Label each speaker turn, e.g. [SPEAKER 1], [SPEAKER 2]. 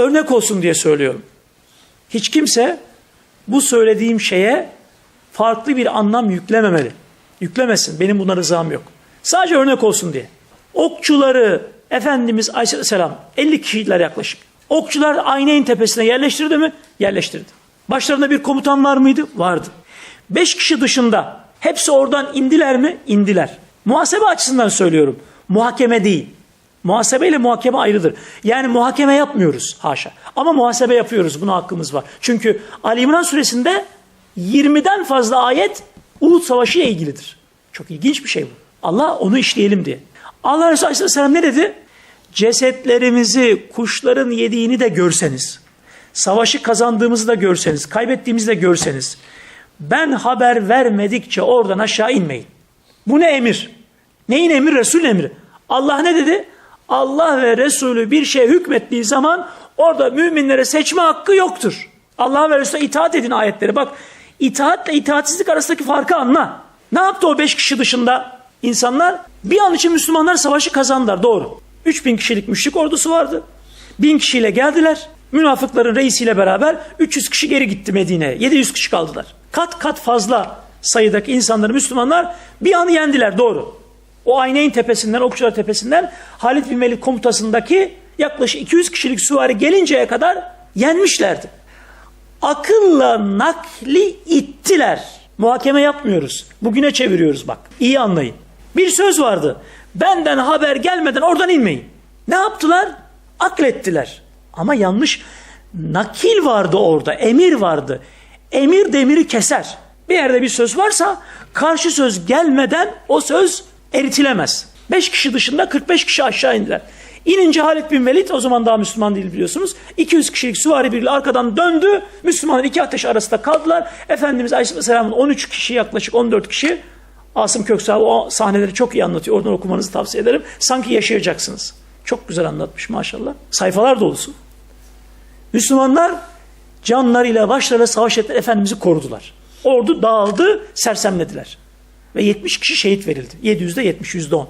[SPEAKER 1] örnek olsun diye söylüyorum. Hiç kimse bu söylediğim şeye farklı bir anlam yüklememeli. Yüklemesin. Benim buna rızam yok. Sadece örnek olsun diye. Okçuları Efendimiz Aleyhisselam 50 kişiler yaklaşık. Okçular Ayneyn tepesine yerleştirdi mi? Yerleştirdi. Başlarında bir komutan var mıydı? Vardı. 5 kişi dışında hepsi oradan indiler mi? İndiler. Muhasebe açısından söylüyorum. Muhakeme değil. Muhasebe ile muhakeme ayrıdır. Yani muhakeme yapmıyoruz haşa. Ama muhasebe yapıyoruz. Buna hakkımız var. Çünkü Ali İmran suresinde 20'den fazla ayet Uhud Savaşı ile ilgilidir. Çok ilginç bir şey bu. Allah onu işleyelim diye. Allah Resulü Aleyhisselam ne dedi? Cesetlerimizi kuşların yediğini de görseniz, savaşı kazandığımızı da görseniz, kaybettiğimizi de görseniz, ben haber vermedikçe oradan aşağı inmeyin. Bu ne emir? Neyin emri? Resul emri. Allah ne dedi? Allah ve Resulü bir şey hükmettiği zaman orada müminlere seçme hakkı yoktur. Allah ve Resulüne itaat edin ayetleri. Bak itaatle itaatsizlik arasındaki farkı anla. Ne yaptı o beş kişi dışında insanlar? Bir an için Müslümanlar savaşı kazandılar doğru. 3000 kişilik müşrik ordusu vardı. 1000 kişiyle geldiler. Münafıkların reisiyle beraber 300 kişi geri gitti Medine'ye. 700 kişi kaldılar. Kat kat fazla sayıdaki insanları Müslümanlar bir anı yendiler doğru. O Ayneyn tepesinden, Okçular tepesinden Halid bin Velid komutasındaki yaklaşık 200 kişilik süvari gelinceye kadar yenmişlerdi. Akılla nakli ittiler. Muhakeme yapmıyoruz. Bugüne çeviriyoruz bak. İyi anlayın. Bir söz vardı. Benden haber gelmeden oradan inmeyin. Ne yaptılar? Aklettiler. Ama yanlış. Nakil vardı orada. Emir vardı. Emir demiri keser. Bir yerde bir söz varsa karşı söz gelmeden o söz eritilemez. 5 kişi dışında 45 kişi aşağı indiler. İnince Halid bin Velid o zaman daha Müslüman değil biliyorsunuz. 200 kişilik süvari birliği arkadan döndü. Müslümanlar iki ateş arasında kaldılar. Efendimiz Aleyhisselam'ın 13 kişi yaklaşık 14 kişi Asım Köksal o sahneleri çok iyi anlatıyor. Oradan okumanızı tavsiye ederim. Sanki yaşayacaksınız. Çok güzel anlatmış maşallah. Sayfalar dolusu. Müslümanlar canlarıyla başlarıyla savaş ettiler. Efendimiz'i korudular. Ordu dağıldı, sersemlediler. Ve 70 kişi şehit verildi. 700'de 70, %10.